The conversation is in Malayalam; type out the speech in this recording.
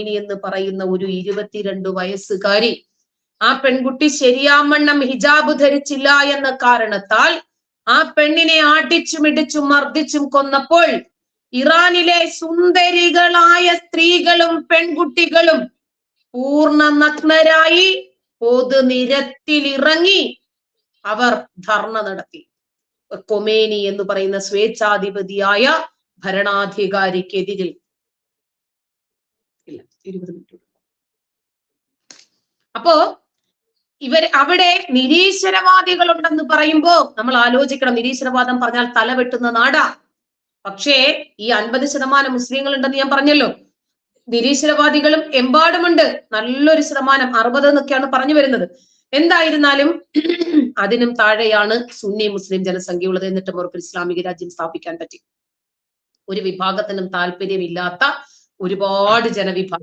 ഇനി എന്ന് പറയുന്ന ഒരു ഇരുപത്തിരണ്ട് വയസ്സുകാരി ആ പെൺകുട്ടി ശരിയാമണ്ണം ഹിജാബ് ധരിച്ചില്ല എന്ന കാരണത്താൽ ആ പെണ്ണിനെ ആട്ടിച്ചും ഇടിച്ചും മർദ്ദിച്ചും കൊന്നപ്പോൾ ഇറാനിലെ സുന്ദരികളായ സ്ത്രീകളും പെൺകുട്ടികളും പൂർണ നഗ്നരായി പൊതുനിരത്തിലിറങ്ങി അവർ ധർണ നടത്തി. കൊമേനി എന്ന് പറയുന്ന സ്വേച്ഛാധിപതിയായ ഭരണാധികാരിക്കെതിരിൽ ഇല്ല. ഇരുപത് മിനിറ്റ് അപ്പോ ഇവർ അവിടെ നിരീശ്വരവാദികൾ ഉണ്ടെന്ന് പറയുമ്പോ നമ്മൾ ആലോചിക്കണം. നിരീശ്വരവാദം പറഞ്ഞാൽ തല വെട്ടുന്ന നാടാ. പക്ഷേ ഈ അൻപത് ശതമാനം മുസ്ലിങ്ങൾ ഉണ്ടെന്ന് ഞാൻ പറഞ്ഞല്ലോ. നിരീശ്വരവാദികളും എമ്പാടുമുണ്ട്. നല്ലൊരു ശതമാനം അറുപത് എന്നൊക്കെയാണ് പറഞ്ഞു വരുന്നത്. എന്തായിരുന്നാലും അതിനും താഴെയാണ് സുന്നി മുസ്ലിം ജനസംഖ്യ ഉള്ളത് എന്നിട്ടും അവർക്ക് ഇസ്ലാമിക രാജ്യം സ്ഥാപിക്കാൻ പറ്റി. ഒരു വിഭാഗത്തിനും താല്പര്യമില്ലാത്ത ഒരുപാട് ജനവിഭാഗം